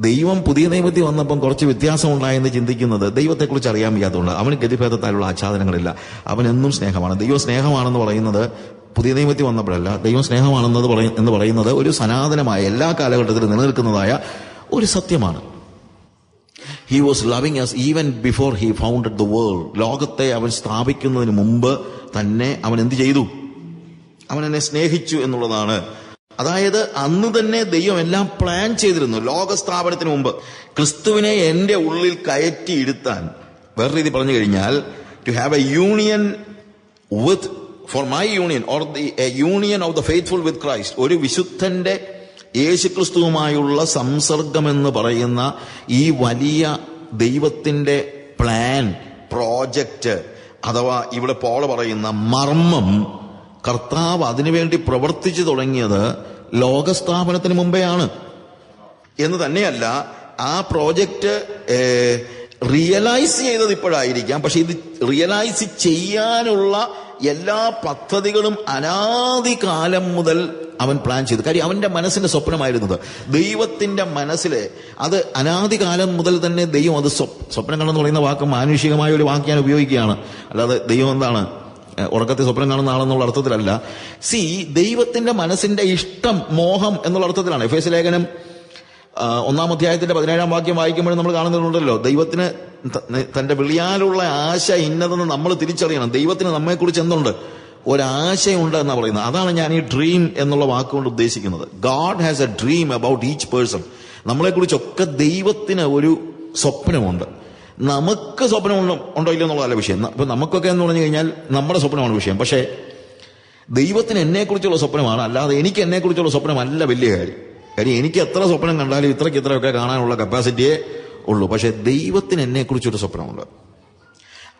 ദൈവം പുതിയ നിയമത്തിൽ വന്നപ്പം കുറച്ച് വ്യത്യാസം ഉണ്ടായെന്ന് ചിന്തിക്കുന്നത് ദൈവത്തെക്കുറിച്ച് അറിയാൻ വയ്യാത്തതുകൊണ്ട്. അവന് ഗതിഭേദത്താലുള്ള ആച്ഛാദനങ്ങളില്ല. അവൻ എന്നും സ്നേഹമാണ്. ദൈവം സ്നേഹമാണെന്ന് പറയുന്നത് പുതിയ നിയമത്തിൽ വന്നപ്പോഴല്ല. ദൈവം സ്നേഹമാണെന്നത് എന്ന് പറയുന്നത് ഒരു സനാതനമായ എല്ലാ കാലഘട്ടത്തിലും നിലനിൽക്കുന്നതായ ഒരു സത്യമാണ്. He was loving us even before he founded the world ലോകത്തെ അവൻ സ്ഥാപിക്കുന്നതിന് മുമ്പ് തന്നെ അവൻ എന്ത് ചെയ്തു? അവൻ എന്നെ സ്നേഹിച്ചു എന്നുള്ളതാണ് അതായത് അന്ന് തന്നെ ദൈവം എല്ലാം പ്ലാൻ ചെയ്തിരുന്നു. ലോക സ്ഥാപനത്തിന് മുമ്പ്. ക്രിസ്തുവിനെ എന്റെ ഉള്ളിൽ കയറ്റിയിരുത്താൻ. വേറെ രീതി പറഞ്ഞു കഴിഞ്ഞാൽ to have a union with for my union or the a union of the faithful with Christ ഒരു വിശുദ്ധന്റെ യേശുക്രിസ്തുവുമായുള്ള സംസർഗം എന്ന് പറയുന്ന ഈ വലിയ ദൈവത്തിന്റെ പ്ലാൻ പ്രോജക്റ്റ് അഥവാ ഇവിടെ പോള പറയുന്ന മർമ്മം കർത്താവ് അതിനുവേണ്ടി പ്രവർത്തിച്ചു തുടങ്ങിയത് ലോകസ്ഥാപനത്തിന് മുമ്പെയാണ്. എന്ന് തന്നെയല്ല ആ പ്രോജക്റ്റ് റിയലൈസ് ചെയ്തത് ഇപ്പോഴായിരിക്കാം. പക്ഷെ ഇത് റിയലൈസ് ചെയ്യാനുള്ള എല്ലാ പദ്ധതികളും അനാദി കാലം മുതൽ അവൻ പ്ലാൻ ചെയ്തു. കാര്യം അവന്റെ മനസ്സിന്റെ സ്വപ്നമായിരുന്നത്. ദൈവത്തിന്റെ മനസ്സിലെ അത് അനാദി കാലം മുതൽ തന്നെ ദൈവം അത് സ്വപ്നങ്ങൾ സ്വപ്നം കണ്ടെന്ന് പറയുന്ന വാക്ക് മാനുഷികമായ ഒരു വാക്ക് ഞാൻ ഉപയോഗിക്കുകയാണ്. അല്ലാതെ ദൈവം എന്താണ് ഉറക്കത്തിൽ സ്വപ്നം കാണുന്ന ആളെന്നുള്ള അർത്ഥത്തിലല്ല. സി ദൈവത്തിന്റെ മനസ്സിന്റെ ഇഷ്ടം മോഹം എന്നുള്ള അർത്ഥത്തിലാണ്. എഫ് എസ് ലേഖനം ഒന്നാം അധ്യായത്തിന്റെ പതിനേഴാം വാക്യം വായിക്കുമ്പോൾ നമ്മൾ കാണുന്നുണ്ടല്ലോ. ദൈവത്തിന് തന്റെ വിളിയാലുള്ള ആശ ഇന്നതെന്ന് നമ്മൾ തിരിച്ചറിയണം. ദൈവത്തിന് നമ്മെക്കുറിച്ച് എന്തുണ്ട്? ഒരാശയുണ്ട് എന്നാണ് പറയുന്നത്. അതാണ് ഞാൻ ഈ ഡ്രീം എന്നുള്ള വാക്കുകൊണ്ട് ഉദ്ദേശിക്കുന്നത്. God has a dream about each person നമ്മളെക്കുറിച്ചൊക്കെ ദൈവത്തിന് ഒരു സ്വപ്നമുണ്ട്. നമുക്ക് സ്വപ്നം ഉണ്ടോ ഉണ്ടോ ഇല്ലയോ എന്നുള്ളതല്ല വിഷയം. ഇപ്പൊ നമുക്കൊക്കെ എന്ന് പറഞ്ഞു കഴിഞ്ഞാൽ നമ്മുടെ സ്വപ്നമാണ് വിഷയം. പക്ഷേ ദൈവത്തിന് എന്നെക്കുറിച്ചുള്ള സ്വപ്നമാണ്. അല്ലാതെ എനിക്ക് എന്നെക്കുറിച്ചുള്ള സ്വപ്നമല്ല വലിയ കാര്യം. കാര്യം എനിക്ക് എത്ര സ്വപ്നം കണ്ടാലും ഇത്രയ്ക്ക് ഇത്രയൊക്കെ കാണാനുള്ള കപ്പാസിറ്റിയേ ഉള്ളൂ. പക്ഷേ ദൈവത്തിന് എന്നെക്കുറിച്ചൊരു സ്വപ്നമുണ്ട്.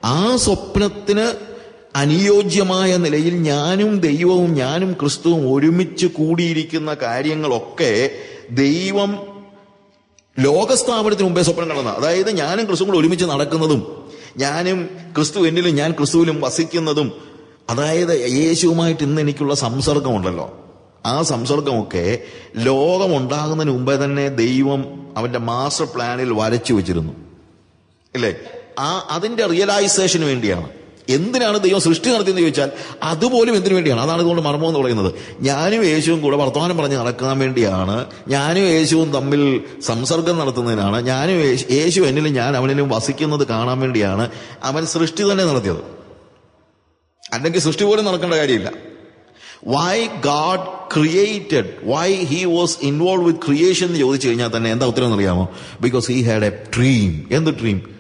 ആ സ്വപ്നത്തിന് അനുയോജ്യമായ നിലയിൽ ഞാനും ദൈവവും ഞാനും ക്രിസ്തുവും ഒരുമിച്ച് കൂടിയിരിക്കുന്ന കാര്യങ്ങളൊക്കെ ദൈവം ലോകസ്ഥാപനത്തിന് മുമ്പേ സ്വപ്നം നടന്ന അതായത് ഞാനും ക്രിസ്തു കൂടെ ഒരുമിച്ച് നടക്കുന്നതും ഞാനും ക്രിസ്തു എന്നിലും ഞാൻ ക്രിസ്തുവിലും വസിക്കുന്നതും അതായത് യേശുവുമായിട്ട് ഇന്ന് എനിക്കുള്ള സംസർഗമുണ്ടല്ലോ. ആ സംസർഗമൊക്കെ ലോകമുണ്ടാകുന്നതിന് മുമ്പേ തന്നെ ദൈവം അവന്റെ മാസ്റ്റർ പ്ലാനിൽ വരച്ചു വെച്ചിരുന്നു. അല്ലേ ആ അതിന്റെ റിയലൈസേഷന് വേണ്ടിയാണ്. എന്തിനാണ് ദൈവം സൃഷ്ടി നടത്തിയെന്ന് ചോദിച്ചാൽ അതുപോലും എന്തിനു വേണ്ടിയാണ്? അതാണ് ഇതുകൊണ്ട് മർമ്മം എന്ന് പറയുന്നത്. ഞാനും യേശുവും കൂടെ വർത്തമാനം പറഞ്ഞ് നടക്കാൻ വേണ്ടിയാണ്. ഞാനും യേശുവും തമ്മിൽ സംസർഗം നടത്തുന്നതിനാണ്. ഞാനും യേശു- എന്നിലും ഞാൻ അവനിലും വസിക്കുന്നത് കാണാൻ വേണ്ടിയാണ് അവൻ സൃഷ്ടി തന്നെ നടത്തിയത്. അല്ലെങ്കിൽ സൃഷ്ടി പോലും നടക്കേണ്ട കാര്യമില്ല. Why God created why he was involve with creation എന്ന് ചോദിച്ചു കഴിഞ്ഞാൽ തന്നെ എന്താ ഉത്തരം എന്നറിയാമോ because he had a dream എന്ത് ഡ്രീം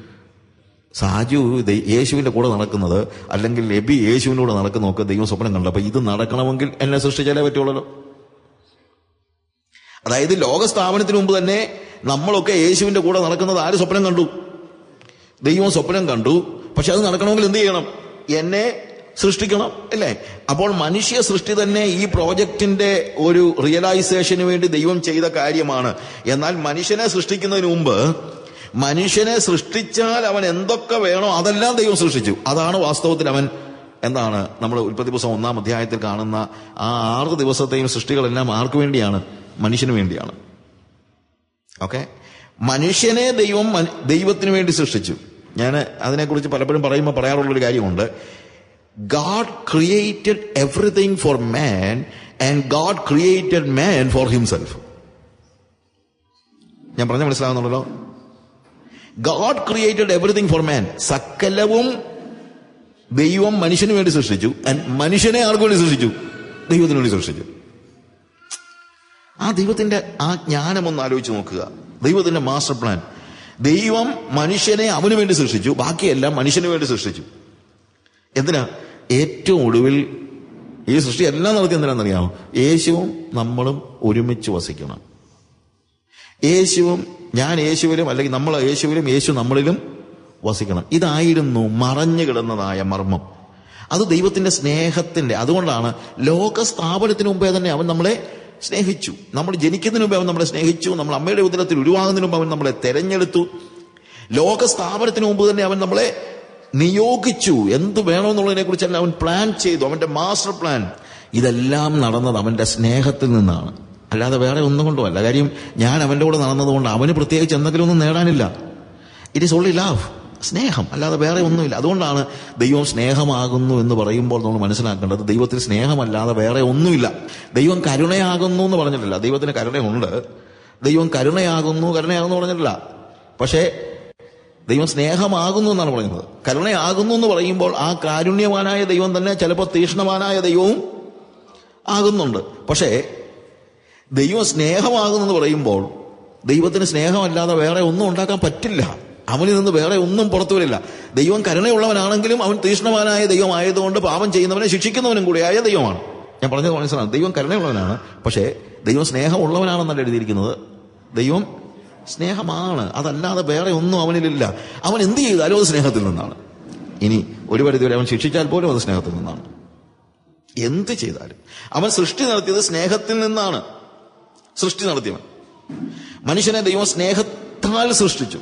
സാജു യേശുവിന്റെ കൂടെ നടക്കുന്നത് അല്ലെങ്കിൽ എബി യേശുവിന്റെ കൂടെ നടക്കുന്നതൊക്കെ ദൈവം സ്വപ്നം കണ്ടു. അപ്പൊ ഇത് നടക്കണമെങ്കിൽ എന്നെ സൃഷ്ടിച്ചാലേ പറ്റുള്ളൂ അതായത് ലോക സ്ഥാപനത്തിന് മുമ്പ് തന്നെ നമ്മളൊക്കെ യേശുവിന്റെ കൂടെ നടക്കുന്നത് ആര് സ്വപ്നം കണ്ടു? ദൈവം സ്വപ്നം കണ്ടു. പക്ഷെ അത് നടക്കണമെങ്കിൽ എന്ത് ചെയ്യണം? എന്നെ സൃഷ്ടിക്കണം അല്ലേ? അപ്പോൾ മനുഷ്യ സൃഷ്ടി തന്നെ ഈ പ്രോജക്റ്റിന്റെ ഒരു റിയലൈസേഷന് വേണ്ടി ദൈവം ചെയ്ത കാര്യമാണ്. എന്നാൽ മനുഷ്യനെ സൃഷ്ടിക്കുന്നതിന് മുമ്പ് മനുഷ്യനെ സൃഷ്ടിച്ചാൽ അവൻ എന്തൊക്കെ വേണോ അതെല്ലാം ദൈവം സൃഷ്ടിച്ചു. അതാണ് വാസ്തവത്തിൽ അവൻ എന്താണ് നമ്മൾ ഉൽപ്പത്തി പുസ്തകം ഒന്നാം അധ്യായത്തിൽ കാണുന്ന ആ ആറ് ദിവസത്തെയും സൃഷ്ടികളെല്ലാം ആർക്ക് വേണ്ടിയാണ്? മനുഷ്യന് വേണ്ടിയാണ്. ഓക്കെ? മനുഷ്യനെ ദൈവം ദൈവത്തിന് വേണ്ടി സൃഷ്ടിച്ചു. ഞാൻ അതിനെക്കുറിച്ച് പലപ്പോഴും പറയുമ്പോൾ പറയാറുള്ളൊരു കാര്യമുണ്ട്. God created everything for man and God created man for himself ഞാൻ പറഞ്ഞ മനസ്സിലാകുന്നുണ്ടല്ലോ God created everything for man സകലവും ദൈവം മനുഷ്യന് വേണ്ടി സൃഷ്ടിച്ചു. മനുഷ്യനെ ആർക്കു വേണ്ടി സൃഷ്ടിച്ചു? ദൈവത്തിന് വേണ്ടി സൃഷ്ടിച്ചു. ആ ദൈവത്തിന്റെ ആ ജ്ഞാനം ഒന്ന് ആലോചിച്ച് നോക്കുക. ദൈവത്തിന്റെ മാസ്റ്റർ പ്ലാൻ ദൈവം മനുഷ്യനെ അവന് വേണ്ടി സൃഷ്ടിച്ചു. ബാക്കിയെല്ലാം മനുഷ്യന് വേണ്ടി സൃഷ്ടിച്ചു. എന്തിനാ? ഏറ്റവും ഒടുവിൽ ഈ സൃഷ്ടി എല്ലാം നടത്തി എന്തിനാണെന്നറിയാമോ? യേശുവും നമ്മളും ഒരുമിച്ച് വസിക്കണം. യേശുവും ഞാൻ യേശുവിലും അല്ലെങ്കിൽ നമ്മൾ യേശുവിലും യേശു നമ്മളിലും വസിക്കണം. ഇതായിരുന്നു മറഞ്ഞു കിടന്നതായ മർമ്മം. അത് ദൈവത്തിന്റെ സ്നേഹത്തിന്റെ അതുകൊണ്ടാണ് ലോക സ്ഥാപനത്തിന് മുമ്പേ തന്നെ അവൻ നമ്മളെ സ്നേഹിച്ചു. നമ്മൾ ജനിക്കുന്നതിന് മുമ്പേ അവൻ നമ്മളെ സ്നേഹിച്ചു നമ്മൾ അമ്മയുടെ ഉദരത്തിൽ ഉരുവാകുന്നതിന് മുമ്പ് അവൻ നമ്മളെ തെരഞ്ഞെടുത്തു. ലോക സ്ഥാപനത്തിന് മുമ്പ് തന്നെ അവൻ നമ്മളെ നിയോഗിച്ചു. എന്ത് വേണമെന്നുള്ളതിനെ തന്നെ അവൻ പ്ലാൻ ചെയ്തു. അവന്റെ മാസ്റ്റർ പ്ലാൻ ഇതെല്ലാം നടന്നത് അവന്റെ സ്നേഹത്തിൽ നിന്നാണ്. അല്ലാതെ വേറെ ഒന്നും കൊണ്ടും അല്ല കാര്യം ഞാൻ അവന്റെ കൂടെ നടന്നതുകൊണ്ട് അവന് പ്രത്യേകിച്ച് എന്തെങ്കിലും ഒന്നും നേടാനില്ല. ഇറ്റ് ഈസ് ഓൺലി ലവ് സ്നേഹം. അല്ലാതെ വേറെ ഒന്നുമില്ല. അതുകൊണ്ടാണ് ദൈവം സ്നേഹമാകുന്നു എന്ന് പറയുമ്പോൾ നമ്മൾ മനസ്സിലാക്കേണ്ടത് ദൈവത്തിൽ സ്നേഹമല്ലാതെ വേറെ ഒന്നുമില്ല. ദൈവം കരുണയാകുന്നു എന്ന് പറഞ്ഞിട്ടില്ല. ദൈവത്തിന് കരുണയുണ്ട്. ദൈവം കരുണയാകുന്നു കരുണയാകുന്നു പറഞ്ഞിട്ടില്ല. പക്ഷേ ദൈവം സ്നേഹമാകുന്നു എന്നാണ് പറയുന്നത്. കരുണയാകുന്നു എന്ന് പറയുമ്പോൾ ആ കാരുണ്യവാനായ ദൈവം തന്നെ ചിലപ്പോൾ തീക്ഷ്ണവാനായ ദൈവവും ആകുന്നുണ്ട്. പക്ഷേ ദൈവം സ്നേഹമാകുന്നെന്ന് പറയുമ്പോൾ ദൈവത്തിന് സ്നേഹമല്ലാതെ വേറെ ഒന്നും ഉണ്ടാക്കാൻ പറ്റില്ല. അവനിൽ നിന്ന് വേറെ ഒന്നും പുറത്തു വരില്ല. ദൈവം കരുണയുള്ളവനാണെങ്കിലും അവൻ തീഷ്ണവാനായ ദൈവമായതുകൊണ്ട് പാപം ചെയ്യുന്നവനെ ശിക്ഷിക്കുന്നവനും കൂടിയായ ദൈവമാണ്. ഞാൻ പറഞ്ഞത് മനസ്സിലാണ് ദൈവം കരുണയുള്ളവനാണ്. പക്ഷേ ദൈവം സ്നേഹമുള്ളവനാണെന്നല്ല എഴുതിയിരിക്കുന്നത്. ദൈവം സ്നേഹമാണ്. അതല്ലാതെ വേറെ ഒന്നും അവനിലില്ല അവൻ എന്ത് ചെയ്താലും അത് സ്നേഹത്തിൽ നിന്നാണ്. ഇനി ഒരു പരിധി വരെ അവൻ ശിക്ഷിച്ചാൽ പോലും അത് സ്നേഹത്തിൽ നിന്നാണ്. എന്ത് ചെയ്താലും. അവൻ സൃഷ്ടി നടത്തിയത് സ്നേഹത്തിൽ നിന്നാണ്. സൃഷ്ടി നടത്തിയവൻ. മനുഷ്യനെ ദൈവം സ്നേഹത്താൽ സൃഷ്ടിച്ചു.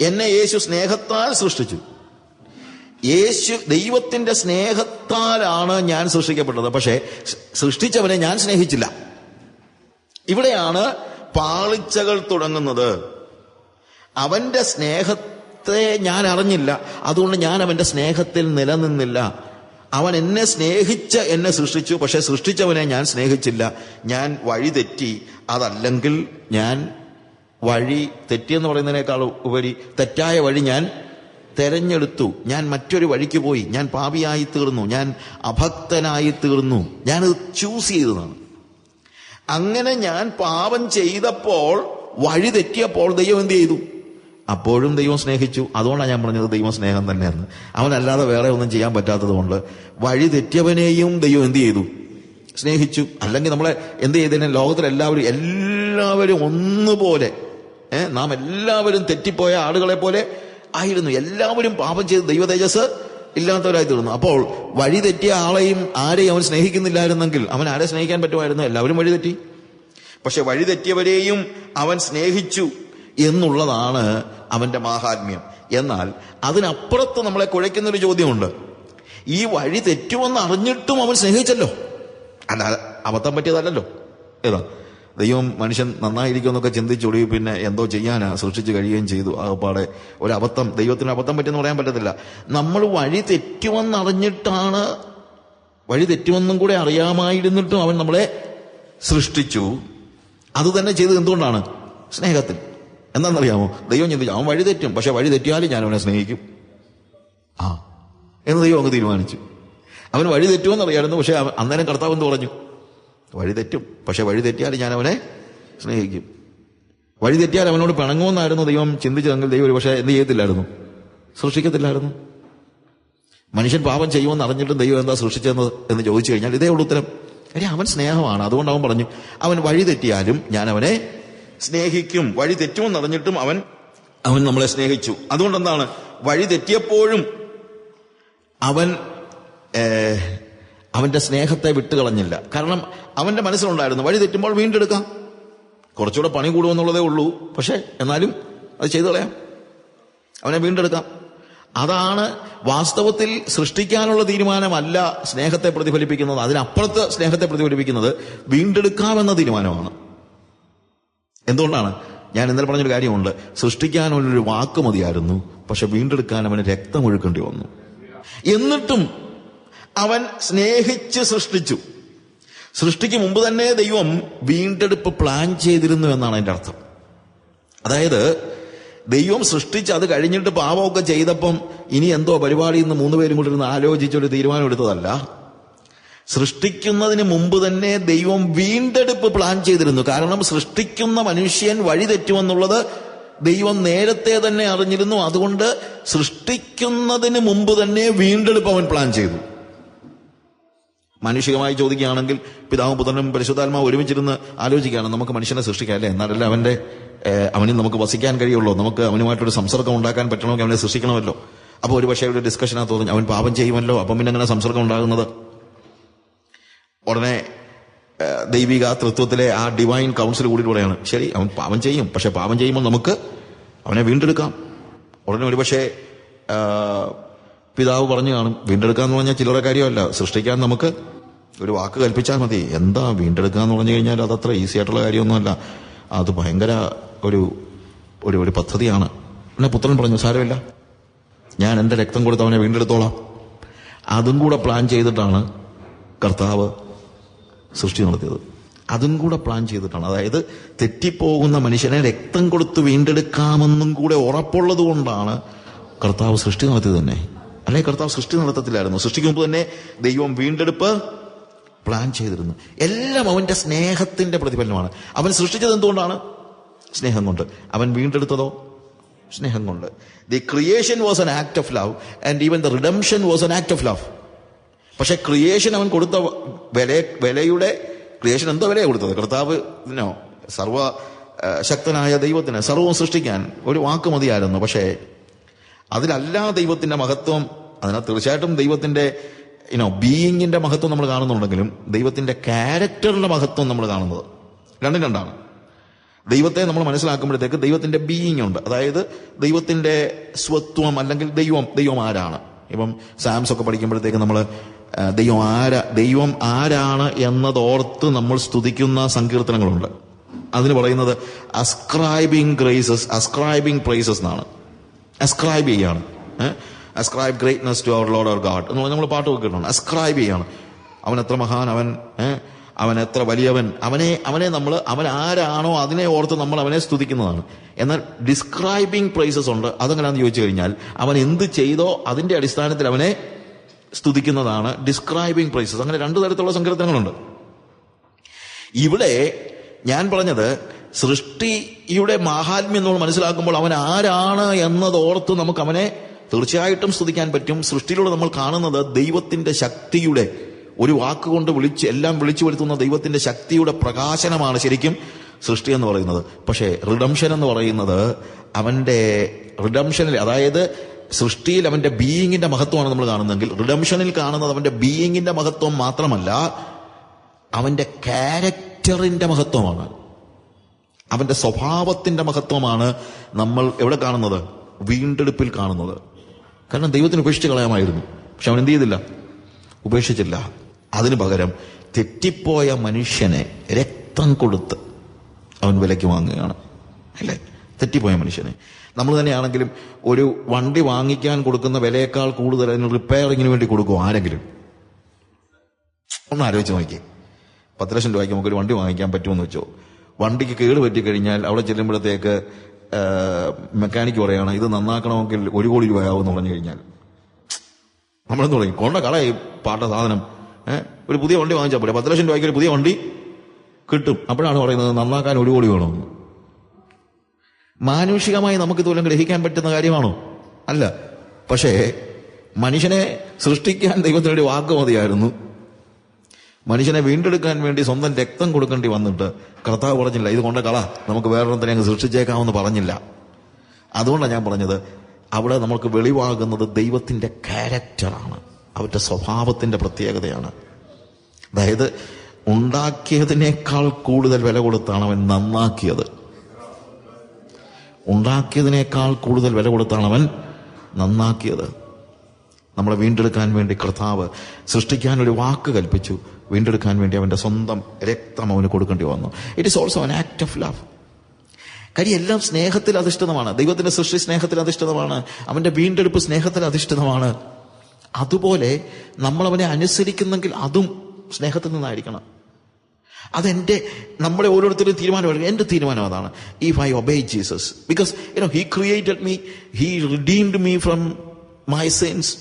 എന്നെ യേശു സ്നേഹത്താൽ സൃഷ്ടിച്ചു. യേശു ദൈവത്തിന്റെ സ്നേഹത്താലാണ് ഞാൻ സൃഷ്ടിക്കപ്പെട്ടത്. പക്ഷേ സൃഷ്ടിച്ചവനെ ഞാൻ സ്നേഹിച്ചില്ല. ഇവിടെയാണ് പാളിച്ചകൾ തുടങ്ങുന്നത്. അവന്റെ സ്നേഹത്തെ ഞാൻ അറിഞ്ഞില്ല. അതുകൊണ്ട് ഞാൻ അവന്റെ സ്നേഹത്തിൽ നിലനിന്നില്ല. അവൻ എന്നെ സ്നേഹിച്ച് എന്നെ സൃഷ്ടിച്ചു. പക്ഷെ സൃഷ്ടിച്ചവനെ ഞാൻ സ്നേഹിച്ചില്ല. ഞാൻ വഴി തെറ്റി. അതല്ലെങ്കിൽ ഞാൻ വഴി തെറ്റിയെന്ന് പറയുന്നതിനേക്കാൾ ഉപരി തെറ്റായ വഴി ഞാൻ തെരഞ്ഞെടുത്തു. ഞാൻ മറ്റൊരു വഴിക്ക് പോയി. ഞാൻ പാപിയായി തീർന്നു. ഞാൻ അഭക്തനായി തീർന്നു. ഞാനത് ചൂസ് ചെയ്തതാണ്. അങ്ങനെ ഞാൻ പാപം ചെയ്തപ്പോൾ വഴി തെറ്റിയപ്പോൾ ദൈവം എന്ത് ചെയ്തു? അപ്പോഴും ദൈവം സ്നേഹിച്ചു. അതുകൊണ്ടാണ് ഞാൻ പറഞ്ഞത് ദൈവം സ്നേഹം തന്നെയാണ് അവനല്ലാതെ വേറെ ഒന്നും ചെയ്യാൻ പറ്റാത്തതുകൊണ്ട് വഴി തെറ്റിയവനെയും ദൈവം എന്ത് ചെയ്തു? സ്നേഹിച്ചു. അല്ലെങ്കിൽ നമ്മളെ എന്ത് ചെയ്തതിനെ ലോകത്തിലെല്ലാവരും എല്ലാവരും ഒന്നുപോലെ നാം എല്ലാവരും തെറ്റിപ്പോയ ആളുകളെ പോലെ ആയിരുന്നു. എല്ലാവരും പാപം ചെയ്ത് ദൈവ തേജസ് ഇല്ലാത്തവരായി തീർന്നു. അപ്പോൾ വഴി തെറ്റിയ ആളെയും ആരെയും അവൻ സ്നേഹിക്കുന്നില്ലായിരുന്നെങ്കിൽ അവൻ ആരെ സ്നേഹിക്കാൻ പറ്റുമായിരുന്നു? എല്ലാവരും വഴി തെറ്റി. പക്ഷെ വഴി തെറ്റിയവരെയും അവൻ സ്നേഹിച്ചു. എന്നുള്ളതാണ് അവന്റെ മാഹാത്മ്യം. എന്നാൽ അതിനപ്പുറത്ത് നമ്മളെ കുഴയ്ക്കുന്നൊരു ചോദ്യമുണ്ട്. ഈ വഴി തെറ്റുമെന്ന് അറിഞ്ഞിട്ടും അവൻ സ്നേഹിച്ചല്ലോ. അല്ല അബദ്ധം പറ്റിയതല്ലല്ലോ. ഏതാ? ദൈവം മനുഷ്യൻ നന്നായിരിക്കുമെന്നൊക്കെ ചിന്തിച്ചൊടി പിന്നെ എന്തോ ചെയ്യാനാ സൃഷ്ടിച്ച് കഴിയുകയും ചെയ്തു. ആകപ്പാടെ ഒരു അബദ്ധം ദൈവത്തിന് അബദ്ധം പറ്റിയെന്ന് പറയാൻ പറ്റത്തില്ല. നമ്മൾ വഴി തെറ്റുമെന്നറിഞ്ഞിട്ടാണ് വഴി തെറ്റുമെന്നും കൂടെ അറിയാമായിരുന്നിട്ടും അവൻ നമ്മളെ സൃഷ്ടിച്ചു. അത് തന്നെ ചെയ്തത് എന്തുകൊണ്ടാണ്? സ്നേഹത്തിൽ എന്താണെന്നറിയാമോ? ദൈവം ചിന്തിച്ചു അവൻ വഴി തെറ്റും പക്ഷെ വഴി തെറ്റിയാലും ഞാൻ അവനെ സ്നേഹിക്കും. ആ. എന്ന് ദൈവം അങ്ങ് തീരുമാനിച്ചു. അവൻ വഴി തെറ്റുമെന്ന് അറിയാമായിരുന്നു പക്ഷെ അന്നേരം കർത്താവ് എന്ന് പറഞ്ഞു? വഴി തെറ്റും പക്ഷെ വഴി തെറ്റിയാലും ഞാൻ അവനെ സ്നേഹിക്കും. വഴി തെറ്റിയാൽ അവനോട് പിണങ്ങുമെന്നായിരുന്നു ദൈവം ചിന്തിച്ചതെങ്കിൽ ദൈവം ഒരു പക്ഷേ എന്ത് ചെയ്യത്തില്ലായിരുന്നു? സൃഷ്ടിക്കത്തില്ലായിരുന്നു. മനുഷ്യൻ പാപം ചെയ്യുമെന്ന് അറിഞ്ഞിട്ടും ദൈവം എന്താ സൃഷ്ടിച്ചതെന്ന് എന്ന് ചോദിച്ചു കഴിഞ്ഞാൽ ഇതേ ഉള്ളൂ ഉത്തരം. കാര്യം അവൻ സ്നേഹമാണ്. അതുകൊണ്ട് അവൻ പറഞ്ഞു അവൻ വഴി തെറ്റിയാലും ഞാൻ അവനെ സ്നേഹിക്കും. വഴി തെറ്റുമെന്ന് അറിഞ്ഞിട്ടും അവൻ അവൻ നമ്മളെ സ്നേഹിച്ചു. അതുകൊണ്ട് എന്താണ് വഴി തെറ്റിയപ്പോഴും അവൻ അവന്റെ സ്നേഹത്തെ വിട്ടുകളഞ്ഞില്ല. കാരണം അവന്റെ മനസ്സിലുണ്ടായിരുന്നു വഴി തെറ്റുമ്പോൾ വീണ്ടെടുക്കാം. കുറച്ചുകൂടെ പണി കൂടുമെന്നുള്ളതേ ഉള്ളൂ. പക്ഷേ എന്നാലും അത് ചെയ്തു കളയാം. അവനെ വീണ്ടെടുക്കാം. അതാണ് വാസ്തവത്തിൽ സൃഷ്ടിക്കാനുള്ള തീരുമാനമല്ല സ്നേഹത്തെ പ്രതിഫലിപ്പിക്കുന്നത്. അതിനപ്പുറത്ത് സ്നേഹത്തെ പ്രതിഫലിപ്പിക്കുന്നത് വീണ്ടെടുക്കാമെന്ന തീരുമാനമാണ്. എന്തുകൊണ്ടാണ്? ഞാൻ ഇന്നലെ പറഞ്ഞൊരു കാര്യമുണ്ട്. സൃഷ്ടിക്കാൻ സൃഷ്ടിക്കാനുള്ളൊരു വാക്ക് മതിയായിരുന്നു. പക്ഷെ വീണ്ടെടുക്കാൻ അവന് രക്തം ഒഴുക്കേണ്ടി വന്നു. എന്നിട്ടും അവൻ സ്നേഹിച്ച് സൃഷ്ടിച്ചു. സൃഷ്ടിക്ക് മുമ്പ് തന്നെ ദൈവം വീണ്ടെടുപ്പ് പ്ലാൻ ചെയ്തിരുന്നു എന്നാണ് അതിന്റെ അർത്ഥം. അതായത് ദൈവം സൃഷ്ടിച്ച് അത് കഴിഞ്ഞിട്ട് പാവമൊക്കെ ചെയ്തപ്പം ഇനി എന്തോ പരിപാടി എന്ന് മൂന്ന് പേരും കൂടി ഇരുന്ന് ആലോചിച്ചൊരു തീരുമാനം എടുത്തതല്ല. സൃഷ്ടിക്കുന്നതിന് മുമ്പ് തന്നെ ദൈവം വീണ്ടെടുപ്പ് പ്ലാൻ ചെയ്തിരുന്നു. കാരണം സൃഷ്ടിക്കുന്ന മനുഷ്യൻ വഴി തെറ്റുമെന്നുള്ളത് ദൈവം നേരത്തെ തന്നെ അറിഞ്ഞിരുന്നു. അതുകൊണ്ട് സൃഷ്ടിക്കുന്നതിന് മുമ്പ് തന്നെ വീണ്ടെടുപ്പ് അവൻ പ്ലാൻ ചെയ്തു. മാനുഷികമായി ചോദിക്കുകയാണെങ്കിൽ പിതാവും പുത്രനും പരിശുദ്ധാത്മാവ് ഒരുമിച്ചിരുന്ന് ആലോചിക്കുകയാണ്. നമുക്ക് മനുഷ്യനെ സൃഷ്ടിക്കാം അല്ലേ? എന്നാലല്ലേ അവന്റെ അവനിൽ നമുക്ക് വസിക്കാൻ കഴിയുള്ളൂ. നമുക്ക് അവനുമായിട്ടൊരു സംസർഗം ഉണ്ടാക്കാൻ പറ്റണമെങ്കിൽ അവനെ സൃഷ്ടിക്കണമല്ലോ. അപ്പോൾ ഒരു പക്ഷേ ഒരു ഡിസ്കഷനാ തോന്നി അവൻ പാപം ചെയ്യുമല്ലോ അപ്പം പിന്നെ അങ്ങനെ സംസർഗം ഉണ്ടാകുന്നത്? ഉടനെ ദൈവിക തൃത്വത്തിലെ ആ ഡിവൈൻ കൗൺസിൽ കൂടിയിട്ട് പറയാണ് ശരി അവൻ പാപം ചെയ്യും. പക്ഷെ പാപം ചെയ്യുമ്പോൾ നമുക്ക് അവനെ വീണ്ടെടുക്കാം. ഉടനെ ഒരുപക്ഷെ പിതാവ് പറഞ്ഞു കാണും വീണ്ടെടുക്കാന്ന് പറഞ്ഞാൽ ചില്ലറ കാര്യമല്ല. സൃഷ്ടിക്കാൻ നമുക്ക് ഒരു വാക്ക് കൽപ്പിച്ചാൽ മതി. എന്താ വീണ്ടെടുക്കുക എന്ന് പറഞ്ഞു കഴിഞ്ഞാൽ അതത്ര ഈസി ആയിട്ടുള്ള കാര്യമൊന്നുമല്ല. അത് ഭയങ്കര ഒരു ഒരു ഒരു പദ്ധതിയാണ്. പിന്നെ പുത്രൻ പറഞ്ഞു സാരമില്ല. ഞാൻ എന്റെ രക്തം കൊടുത്ത് അവനെ വീണ്ടെടുത്തോളാം. അതും കൂടെ പ്ലാൻ ചെയ്തിട്ടാണ് കർത്താവ് സൃഷ്ടി നടത്തിയത്. അതും കൂടെ പ്ലാൻ ചെയ്തിട്ടാണ്. അതായത് തെറ്റിപ്പോകുന്ന മനുഷ്യനെ രക്തം കൊടുത്ത് വീണ്ടെടുക്കാമെന്നും കൂടെ ഉറപ്പുള്ളത് കൊണ്ടാണ് കർത്താവ് സൃഷ്ടി നടത്തിയത് തന്നെ. അല്ലെ കർത്താവ് സൃഷ്ടി നടത്തത്തില്ലായിരുന്നു. സൃഷ്ടിക്ക് മുമ്പ് തന്നെ ദൈവം വീണ്ടെടുപ്പ് പ്ലാൻ ചെയ്തിരുന്നു. എല്ലാം അവന്റെ സ്നേഹത്തിന്റെ പ്രതിഫലനമാണ്. അവൻ സൃഷ്ടിച്ചത് എന്തുകൊണ്ടാണ്? സ്നേഹം കൊണ്ട്. അവൻ വീണ്ടെടുത്തതോ? സ്നേഹം കൊണ്ട്. The creation was an act of love and even the redemption was an act of love പക്ഷെ ക്രിയേഷൻ അവൻ കൊടുത്ത വില വിലയുടെ ക്രിയേഷൻ എന്തോ വിലയാണ് കൊടുത്തത്? കർത്താവ് നോ സർവ ശക്തനായ ദൈവത്തിന് സർവവും സൃഷ്ടിക്കാൻ ഒരു വാക്ക് മതിയായിരുന്നു. പക്ഷേ അതിലല്ല ദൈവത്തിന്റെ മഹത്വം അതിനകത്ത് തീർച്ചയായിട്ടും ദൈവത്തിന്റെ ഇനോ ബീയിങ്ങിന്റെ മഹത്വം നമ്മൾ കാണുന്നുണ്ടെങ്കിലും ദൈവത്തിന്റെ ക്യാരക്ടറിന്റെ മഹത്വം നമ്മൾ കാണുന്നത്. രണ്ടും രണ്ടാണ്. ദൈവത്തെ നമ്മൾ മനസ്സിലാക്കുമ്പോഴത്തേക്ക് ദൈവത്തിന്റെ ബീയിങ് ഉണ്ട്. അതായത് ദൈവത്തിന്റെ സ്വത്വം അല്ലെങ്കിൽ ദൈവം ദൈവം ആരാണ്? ഇപ്പം സാംസ് ഒക്കെ പഠിക്കുമ്പോഴത്തേക്ക് നമ്മൾ ദൈവം ആരാ ദൈവം ആരാണ് എന്നതോർത്ത് നമ്മൾ സ്തുതിക്കുന്ന സങ്കീർത്തനങ്ങളുണ്ട്. അതിന് പറയുന്നത് അസ്ക്രൈബിങ് ഗ്രേസസ് അസ്ക്രൈബിങ് പ്രൈസസ് എന്നാണ്. അസ്ക്രൈബ് ചെയ്യാണ്. Ascribe greatness to our Lord our God എന്ന് പറഞ്ഞാൽ നമ്മൾ പാട്ട് കേട്ടിട്ടുണ്ട് അസ്ക്രൈബ് ചെയ്യാണ്. അവൻ എത്ര മഹാൻ അവൻ അവൻ എത്ര വലിയവൻ? അവനെ അവനെ നമ്മൾ അവൻ ആരാണോ അതിനെ ഓർത്ത് നമ്മൾ അവനെ സ്തുതിക്കുന്നതാണ്. എന്നാൽ ഡിസ്ക്രൈബിംഗ് പ്രൈസസ് ഉണ്ട്. അതെങ്ങനെയാണെന്ന് ചോദിച്ചു കഴിഞ്ഞാൽ അവൻ എന്ത് ചെയ്തോ അതിന്റെ അടിസ്ഥാനത്തിൽ അവനെ സ്തുതിക്കുന്നതാണ് ഡിസ്ക്രൈബിംഗ് പ്രൈസസ് അങ്ങനെ രണ്ടു തരത്തിലുള്ള സങ്കീർത്തനങ്ങളുണ്ട്. ഇവിടെ ഞാൻ പറഞ്ഞത് സൃഷ്ടിയുടെ മാഹാത്മ്യം നമ്മൾ മനസ്സിലാക്കുമ്പോൾ അവൻ ആരാണ് എന്നതോർത്ത് നമുക്ക് അവനെ തീർച്ചയായിട്ടും സ്തുതിക്കാൻ പറ്റും. സൃഷ്ടിയിലൂടെ നമ്മൾ കാണുന്നത് ദൈവത്തിന്റെ ശക്തിയുടെ ഒരു വാക്കുകൊണ്ട് വിളിച്ച് എല്ലാം വിളിച്ചു വരുത്തുന്ന ദൈവത്തിന്റെ ശക്തിയുടെ പ്രകാശനമാണ് ശരിക്കും സൃഷ്ടി എന്ന് പറയുന്നത്. പക്ഷേ റിഡംഷൻ എന്ന് പറയുന്നത് അവന്റെ റിഡംഷനിൽ അതായത് സൃഷ്ടിയിൽ അവന്റെ ബീയിങ്ങിന്റെ മഹത്വമാണ് നമ്മൾ കാണുന്നതെങ്കിൽ റിഡംഷനിൽ കാണുന്നത് അവന്റെ ബീയിങ്ങിന്റെ മഹത്വം മാത്രമല്ല അവന്റെ ക്യാരക്ടറിന്റെ മഹത്വമാണ്. അവന്റെ സ്വഭാവത്തിന്റെ മഹത്വമാണ് നമ്മൾ എവിടെ കാണുന്നത്? വീണ്ടെടുപ്പിൽ കാണുന്നത്. കാരണം ദൈവത്തിന് ഉപേക്ഷിച്ച് കളയാമായിരുന്നു. പക്ഷെ അവൻ എന്ത് ചെയ്തില്ല? ഉപേക്ഷിച്ചില്ല. അതിനു പകരം തെറ്റിപ്പോയ മനുഷ്യനെ രക്തം കൊടുത്ത് അവൻ വിലയ്ക്ക് വാങ്ങുകയാണ്. അല്ലേ? തെറ്റിപ്പോയ മനുഷ്യനെ. നമ്മൾ തന്നെയാണെങ്കിലും ഒരു വണ്ടി വാങ്ങിക്കാൻ കൊടുക്കുന്ന വിലയേക്കാൾ കൂടുതൽ അതിന് റിപ്പയറിങ്ങിന് വേണ്ടി കൊടുക്കും ആരെങ്കിലും? ഒന്ന് ആലോചിച്ച് നോക്കി പത്ത് ലക്ഷം രൂപയ്ക്ക് നമുക്കൊരു വണ്ടി വാങ്ങിക്കാൻ പറ്റുമെന്ന് വെച്ചോ. വണ്ടിക്ക് കേട് പറ്റി കഴിഞ്ഞാൽ അവിടെ ചെല്ലുമ്പോഴത്തേക്ക് മെക്കാനിക്ക് പറയാണ് ഇത് നന്നാക്കണമെങ്കിൽ ഒരു കോടി രൂപയാവും പറഞ്ഞു കഴിഞ്ഞാൽ. നമ്മളെന്ന് തുടങ്ങി കൊണ്ട കളയായി പാട്ട സാധനം. ഒരു പുതിയ വണ്ടി വാങ്ങിച്ചാൽ പോലെ പത്ത് ലക്ഷം രൂപയ്ക്ക് ഒരു പുതിയ വണ്ടി കിട്ടും. അപ്പോഴാണ് പറയുന്നത് നന്നാക്കാൻ ഒരു കോടി വേണമെന്ന് മാനുഷികമായി നമുക്ക് ഇതുപോലും ഗ്രഹിക്കാൻ പറ്റുന്ന കാര്യമാണോ? അല്ല. പക്ഷേ മനുഷ്യനെ സൃഷ്ടിക്കാൻ ദൈവത്തിനൊരു വാക്ക് മതിയായിരുന്നു. മനുഷ്യനെ വീണ്ടെടുക്കാൻ വേണ്ടി സ്വന്തം രക്തം കൊടുക്കേണ്ടി വന്നിട്ട് കർത്താവ് പറഞ്ഞില്ല ഇത് കൊണ്ട് കള നമുക്ക് വേറൊരെണ്ണത്തിനെ അങ്ങ് സൃഷ്ടിച്ചേക്കാമെന്ന് പറഞ്ഞില്ല. അതുകൊണ്ടാണ് ഞാൻ പറഞ്ഞത് അവിടെ നമുക്ക് വെളിവാകുന്നത് ദൈവത്തിന്റെ ക്യാരക്ടറാണ്. അവരുടെ സ്വഭാവത്തിന്റെ പ്രത്യേകതയാണ്. അതായത് ഉണ്ടാക്കിയതിനേക്കാൾ കൂടുതൽ വില കൊടുത്താണ് അവൻ നന്നാക്കിയത്. ഉണ്ടാക്കിയതിനേക്കാൾ കൂടുതൽ വില കൊടുത്താണ് അവൻ നന്നാക്കിയത്. നമ്മളെ വീണ്ടെടുക്കാൻ വേണ്ടി കർത്താവ് സൃഷ്ടിക്കാൻ ഒരു വാക്ക് കൽപ്പിച്ചു. വീണ്ടെടുക്കാൻ വേണ്ടി അവന്റെ സ്വന്തം രക്തം അവന് കൊടുക്കേണ്ടി വന്നു. It is also an act of love കാര്യം എല്ലാം സ്നേഹത്തിൽ അധിഷ്ഠിതമാണ്. ദൈവത്തിന്റെ സൃഷ്ടി സ്നേഹത്തിൽ അധിഷ്ഠിതമാണ്. അവന്റെ വീണ്ടെടുപ്പ് സ്നേഹത്തിൽ അധിഷ്ഠിതമാണ്. അതുപോലെ നമ്മൾ അവനെ അനുസരിക്കുന്നെങ്കിൽ അതും സ്നേഹത്തിൽ നിന്നായിരിക്കണം. അതെന്റെ നമ്മളെ ഓരോരുത്തരും തീരുമാനമാണ് എന്റെ തീരുമാനം അതാണ്. If I obey Jesus because you know he created me he redeemed me from my sense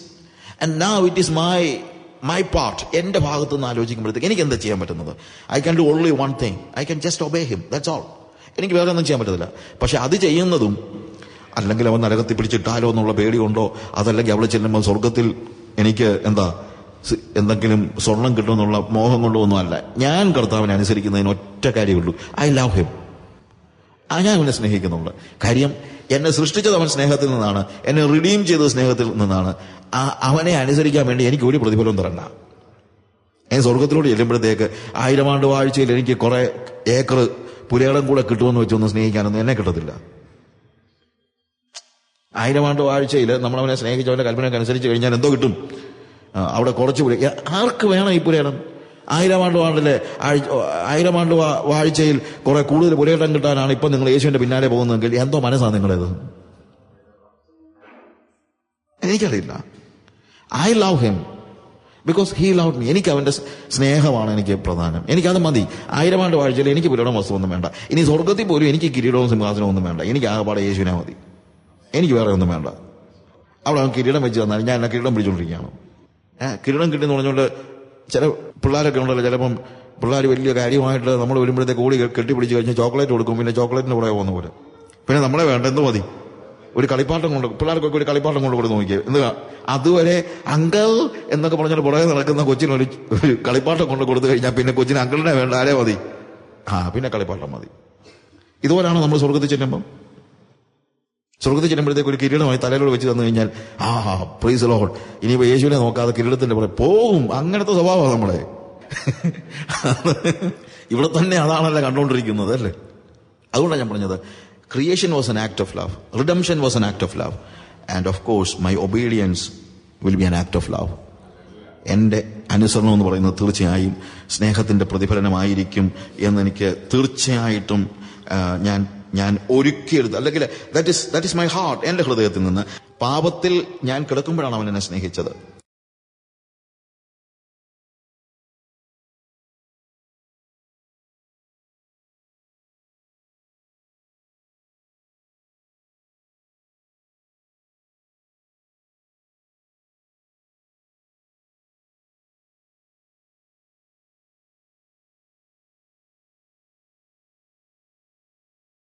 and now it is my my part എന്റെ ഭാഗത്ത് നിന്ന് ആലോചിക്കുമ്പോഴത്തേക്ക് എനിക്ക് എന്താ ചെയ്യാൻ പറ്റുന്നത്? I can do only one thing I can just obey him that's all എനിക്ക് വേറെ ഒന്നും ചെയ്യാൻ പറ്റത്തില്ല. പക്ഷെ അത് ചെയ്യുന്നതും അല്ലെങ്കിൽ അവൻ നരകത്തിൽ പിടിച്ചിട്ടാലോ എന്നുള്ള പേടിയുണ്ടോ? അതല്ലെങ്കിൽ അവിടെ ചെല്ലുമ്പോൾ സ്വർഗത്തിൽ എനിക്ക് എന്താ എന്തെങ്കിലും സ്വർണം കിട്ടുമെന്നുള്ള മോഹം കൊണ്ടോ ഒന്നും അല്ല ഞാൻ കർത്താവിനെ അനുസരിക്കുന്നതിന് ഒറ്റ കാര്യമുള്ളൂ. ഐ ലവ് ഹിം ആ ഞാൻ അവനെ സ്നേഹിക്കുന്നുണ്ട്. കാര്യം എന്നെ സൃഷ്ടിച്ചത് അവൻ സ്നേഹത്തിൽ നിന്നാണ്. എന്നെ റിഡീം ചെയ്തത് സ്നേഹത്തിൽ നിന്നാണ്. ആ അവനെ അനുസരിക്കാൻ വേണ്ടി എനിക്ക് ഒരു പ്രതിഫലം തരണ്ട. ഞാൻ സ്വർഗത്തിലൂടെ ചെല്ലുമ്പോഴത്തേക്ക് ആയിരം ആണ്ട് വാഴ്ചയിൽ എനിക്ക് കുറെ ഏക്കർ പുരയിടം കൂടെ കിട്ടുമെന്ന് വെച്ചൊന്നും സ്നേഹിക്കാനൊന്നും എന്നെ കിട്ടത്തില്ല. ആയിരം ആണ്ട് അവനെ സ്നേഹിച്ചവന്റെ കൽപ്പനയ്ക്ക് അനുസരിച്ച് കഴിഞ്ഞാൽ എന്തോ കിട്ടും. അവിടെ കുറച്ച് പുലി ആർക്ക് വേണം ഈ പുലയിടം ആയിരം ആണ്ട് വാണ്ടിലെ ആയിരം ആണ്ട് വാഴ്ചയിൽ കുറെ കൂടുതൽ പുലയിടം കിട്ടാനാണ് ഇപ്പൊ നിങ്ങൾ യേശുവിന്റെ പിന്നാലെ പോകുന്നതെങ്കിൽ എന്തോ മനസ്സാണ് നിങ്ങളേത്? എനിക്കറിയില്ല. I love him because he love me എനിക്ക് അവന്റെ സ്നേഹമാണ് എനിക്ക് പ്രധാനം. എനിക്കത് മതി. ആയിരം ആണ്ട് വാഴ്ചയിൽ എനിക്ക് പുരയിടം വസ്തുവൊന്നും വേണ്ട. ഇനി സ്വർഗത്തിൽ പോലും എനിക്ക് കിരീടവും സിംഹാസനവും ഒന്നും വേണ്ട. എനിക്ക് ആകപ്പാടെ യേശുവിനെ മതി. എനിക്ക് വേറെ ഒന്നും വേണ്ട. അവിടെ അവൻ കിരീടം വെച്ച് തന്നാൽ ഞാൻ എന്നെ കിരീടം പിടിച്ചോണ്ടിരിക്കുകയാണ്. കിരീടം കിട്ടിയെന്ന് പറഞ്ഞുകൊണ്ട് ചില പിള്ളേരൊക്കെ ഉണ്ടല്ലോ ചിലപ്പം പിള്ളേർ വലിയ കാര്യമായിട്ട് നമ്മൾ വരുമ്പോഴത്തേക്ക് ഓടി കെട്ടിപ്പിടിച്ച് കഴിഞ്ഞ് ചോക്ലേറ്റ് കൊടുക്കും പിന്നെ ചോക്ലേറ്റിന്റെ കൂടെ പോകുന്ന പോലെ. പിന്നെ നമ്മളെ വേണ്ട എന്ത് മതി. ഒരു കളിപ്പാട്ടം കൊണ്ട് പിള്ളേർക്കൊക്കെ ഒരു കളിപ്പാട്ടം കൊണ്ട് കൊടുത്ത് നോക്കിയത് എന്താ അതുവരെ അങ്കിൾ എന്നൊക്കെ പറഞ്ഞാൽ പുറകെ നടക്കുന്ന കൊച്ചിന് ഒരു കളിപ്പാട്ടം കൊണ്ട് കൊടുത്തു കഴിഞ്ഞാൽ പിന്നെ കൊച്ചിന് അങ്കിളിനെ വേണ്ട ആരേ മതി? ആ പിന്നെ കളിപ്പാട്ടം മതി. ഇതുപോലെയാണ് നമ്മൾ സ്വർഗത്തിൽ ചെല്ലുമ്പം? സ്വർഗത്തിൽ ചെല്ലുമ്പോഴത്തേക്ക് ഒരു കിരീടമായി തലയിലൂടെ വെച്ച് തന്നു കഴിഞ്ഞാൽ ആ പ്രൈസ് ലോഡ് ഇനിയിപ്പോ യേശുവിനെ നോക്കാതെ കിരീടത്തിന്റെ പുറകെ പോകും. അങ്ങനത്തെ സ്വഭാവമാണ് നമ്മളെ. ഇവിടെ തന്നെ അതാണല്ലോ കണ്ടുകൊണ്ടിരിക്കുന്നത് അല്ലേ? അതുകൊണ്ടാണ് ഞാൻ പറഞ്ഞത് creation was an act of love redemption was an act of love and of course my obedience will be an act of love എന്റെ അനുസരണം എന്ന് പറയുന്നത് തീർച്ചയായും സ്നേഹത്തിന്റെ പ്രതിഫലനമായിരിക്കും എന്നെനിക്ക് തീർച്ചയായിട്ടും ഞാൻ ഞാൻ ഒരുക്കിയെടുത്ത് അല്ലെങ്കിൽ that is that is my heart എന്റെ ഹൃദയത്തിൽ നിന്ന് പാപത്തിൽ ഞാൻ കിടക്കുമ്പോഴാണ് അവൻ എന്നെ സ്നേഹിച്ചത്.